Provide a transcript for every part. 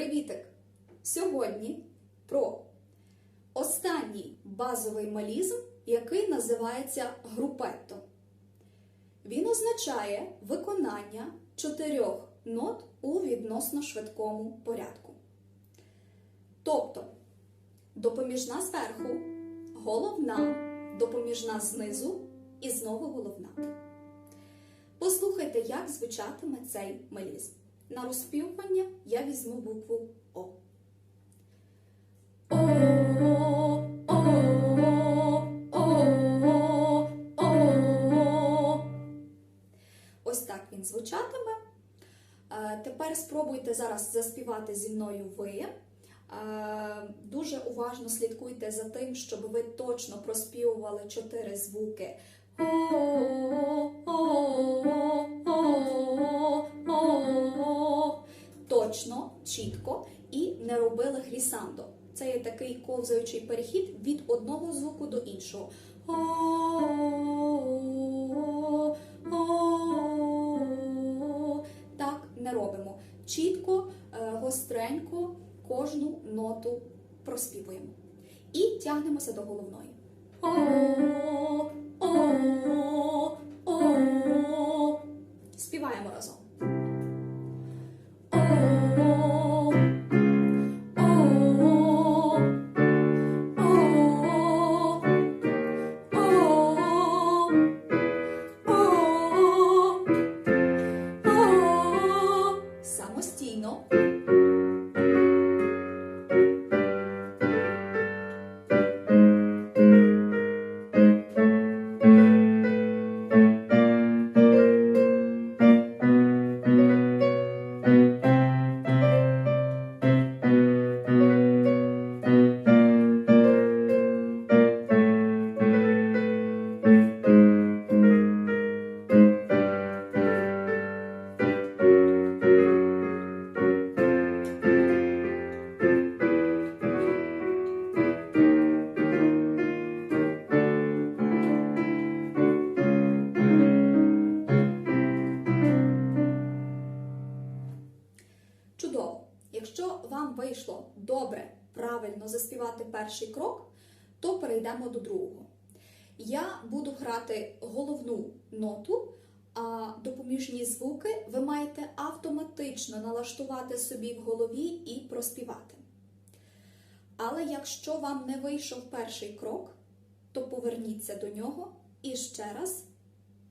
Привітик! Сьогодні про останній базовий малізм, який називається групетто. Він означає виконання чотирьох нот у відносно швидкому порядку. Тобто допоміжна зверху, головна, допоміжна знизу і знову головна. Послухайте, як звучатиме цей мелізм. На розпівування я візьму букву О. Ось так він звучатиме. Е, Тепер спробуйте зараз заспівати зі мною ви. Е, Дуже уважно слідкуйте за тим, щоб ви точно проспівували чотири звуки. О, чітко і не робили глісандо. Це є такий ковзаючий перехід від одного звуку до іншого. Так не робимо. Чітко, е, гостренько кожну ноту проспівуємо. І тягнемося до головної. Вам вийшло добре, правильно заспівати перший крок, то перейдемо до другого. Я буду грати головну ноту, а допоміжні звуки ви маєте автоматично налаштувати собі в голові і проспівати. Але якщо вам не вийшов перший крок, то поверніться до нього і ще раз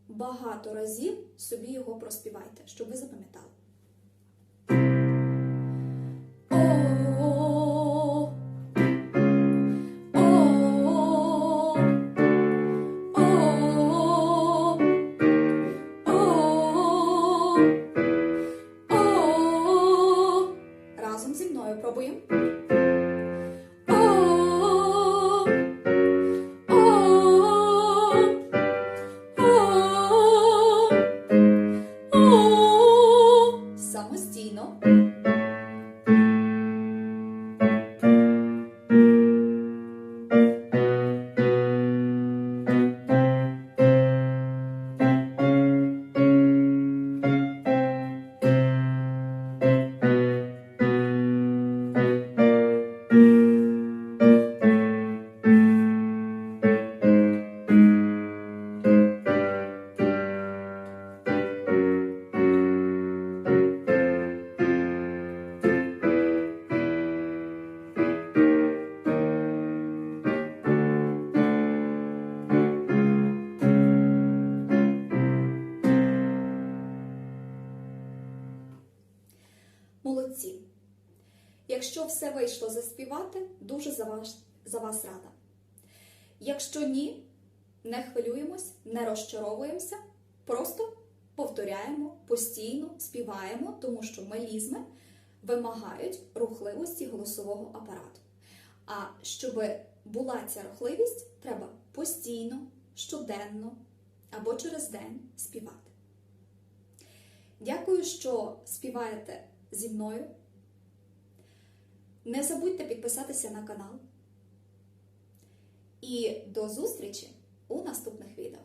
багато разів собі його проспівайте, щоб ви запам'ятали. Зі Якщо все вийшло заспівати, дуже за вас, за вас рада. Якщо ні, не хвилюємось, не розчаровуємося, просто повторяємо, постійно співаємо, тому що мелізми вимагають рухливості голосового апарату. А щоб була ця рухливість, треба постійно, щоденно або через день співати. Дякую, що співаєте зі мною. Не забудьте підписатися на канал. І до зустрічі у наступних відео.